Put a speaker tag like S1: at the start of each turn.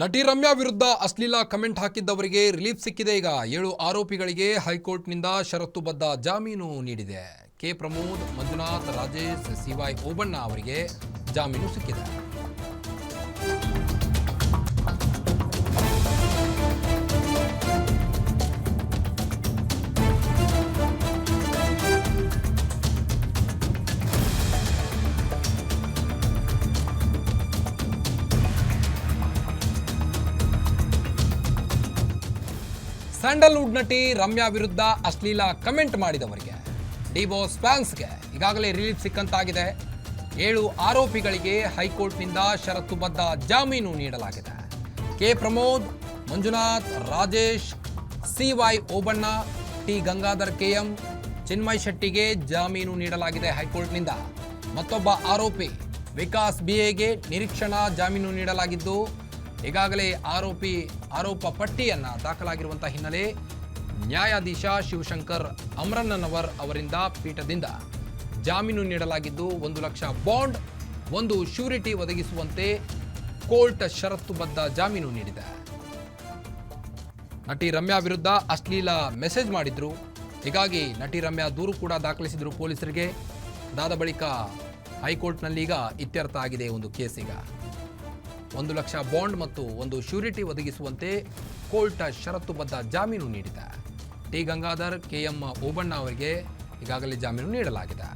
S1: ನಟಿ ರಮ್ಯಾ ವಿರುದ್ಧ ಅಶ್ಲೀಲ ಕಮೆಂಟ್ ಹಾಕಿದ್ದವರಿಗೆ ರಿಲೀಫ್ ಸಿಕ್ಕಿದೆ. ಈಗ ಏಳು ಆರೋಪಿಗಳಿಗೆ ಹೈಕೋರ್ಟ್ನಿಂದ ಷರತ್ತುಬದ್ಧ ಜಾಮೀನು ನೀಡಿದೆ. K Pramod, Manjunath, Rajesh, C Y, Obanna ಅವರಿಗೆ ಜಾಮೀನು ಸಿಕ್ಕಿದೆ. ಸ್ಯಾಂಡಲ್ವುಡ್ ನಟಿ ರಮ್ಯಾ ವಿರುದ್ಧ ಅಶ್ಲೀಲ ಕಮೆಂಟ್ ಮಾಡಿದವರಿಗೆ ಡಿವೋರ್ಸ್ ಫ್ಯಾನ್ಸ್ಗೆ ಈಗಾಗಲೇ ರಿಲೀಫ್ ಸಿಕ್ಕಂತಾಗಿದೆ. ಏಳು ಆರೋಪಿಗಳಿಗೆ ಹೈಕೋರ್ಟ್ನಿಂದ ಷರತ್ತುಬದ್ಧ ಜಾಮೀನು ನೀಡಲಾಗಿದೆ. K Pramod, Manjunath, Rajesh, C Y Obanna, T Gangadhar K M Chinmay ಶೆಟ್ಟಿಗೆ ಜಾಮೀನು ನೀಡಲಾಗಿದೆ ಹೈಕೋರ್ಟ್ನಿಂದ. ಮತ್ತೊಬ್ಬ ಆರೋಪಿ ವಿಕಾಸ್ ಬಿಎಗೆ ನಿರೀಕ್ಷಣಾ ಜಾಮೀನು ನೀಡಲಾಗಿದ್ದು ಈಗಾಗಲೇ ಆರೋಪಿ ಆರೋಪ ಪಟ್ಟಿಯನ್ನು ದಾಖಲಾಗಿರುವಂತಹ ಹಿನ್ನೆಲೆ ನ್ಯಾಯಾಧೀಶ ಶಿವಶಂಕರ್ ಅಮ್ರನ್ನವರ್ ಅವರಿಂದ ಪೀಠದಿಂದ ಜಾಮೀನು ನೀಡಲಾಗಿದ್ದು ಒಂದು ಲಕ್ಷ ಬಾಂಡ್, ಒಂದು ಶ್ಯೂರಿಟಿ ಒದಗಿಸುವಂತೆ ಕೋರ್ಟ್ ಷರತ್ತುಬದ್ಧ ಜಾಮೀನು ನೀಡಿದೆ. ನಟಿ ರಮ್ಯಾ ವಿರುದ್ಧ ಅಶ್ಲೀಲ ಮೆಸೇಜ್ ಮಾಡಿದ್ರು. ಹೀಗಾಗಿ ನಟಿ ರಮ್ಯಾ ದೂರು ಕೂಡ ದಾಖಲಿಸಿದ್ರು ಪೊಲೀಸರಿಗೆ. ಅದಾದ ಬಳಿಕ ಈಗ ಇತ್ಯರ್ಥ ಆಗಿದೆ ಒಂದು ಕೇಸ್ ಈಗ. ಒಂದು ಲಕ್ಷ ಬಾಂಡ್ ಮತ್ತು ಒಂದು ಶ್ಯೂರಿಟಿ ಒದಗಿಸುವಂತೆ ಕೋರ್ಟ್ ಷರತ್ತುಬದ್ಧ ಜಾಮೀನು ನೀಡಿದೆ. ಟಿ ಗಂಗಾಧರ್ ಕೆಎಂ ಓಬಣ್ಣ ಅವರಿಗೆ ಈಗಾಗಲೇ ಜಾಮೀನು ನೀಡಲಾಗಿದೆ.